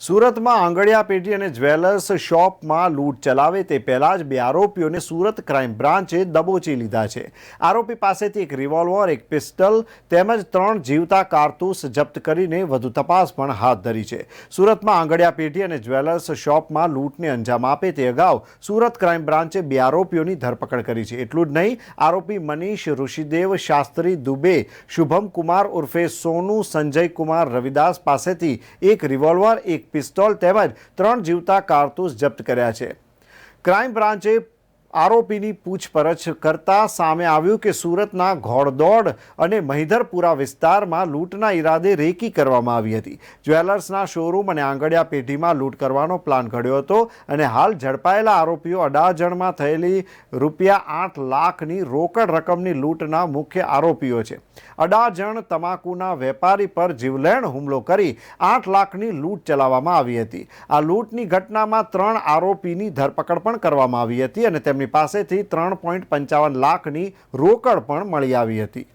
સુરતમાં આંગળિયા પેઢી અને જ્વેલર્સ શોપમાં લૂંટ ચલાવે તે પહેલાં જ બે આરોપીઓને સુરત ક્રાઇમ બ્રાન્ચે દબોચી લીધા છે. આરોપી પાસેથી એક રિવોલ્વર, એક પિસ્ટલ તેમજ ત્રણ જીવતા કારતૂસ જપ્ત કરીને વધુ તપાસ પણ હાથ ધરી છે. સુરતમાં આંગળિયા પેઢી અને જ્વેલર્સ શોપમાં લૂંટને અંજામ આપે તે અગાઉ સુરત ક્રાઇમ બ્રાન્ચે બે આરોપીઓની ધરપકડ કરી છે. એટલું જ નહીં, આરોપી મનીષ ઋષિદેવ શાસ્ત્રી દુબે શુભમ કુમાર ઉર્ફે સોનુ સંજય કુમાર રવિદાસ પાસેથી એક રિવોલ્વર, એક પિસ્તોલ તેમજ ત્રણ જીવતા કારતૂસ જપ્ત કર્યા છે. ક્રાઇમ બ્રાન્ચે આરોપીની પૂછપરછ કરતા સામે આવ્યું કે સુરતના ઘોડદોડ અને મહિધરપુરા વિસ્તારમાં લૂંટના ઈરાદે રેકી કરવામાં આવી હતી. જ્વેલર્સના શોરૂમ અને આંગળિયા પેઢીમાં લૂંટ કરવાનો પ્લાન ઘડ્યો હતો અને હાલ ઝડપાયેલા આરોપીઓ અડાજણમાં થયેલી રૂપિયા આઠ લાખની રોકડ રકમની લૂંટના મુખ્ય આરોપીઓ છે. અડાજણ તમાકુના વેપારી પર જીવલેણ હુમલો કરી આઠ લાખની લૂંટ ચલાવવામાં આવી હતી. આ લૂંટની ઘટનામાં ત્રણ આરોપીની ધરપકડ પણ કરવામાં આવી હતી અને તેમની પાસેથી ત્રણ પોઈન્ટ પંચાવન લાખની રોકડ પણ મળી આવી હતી.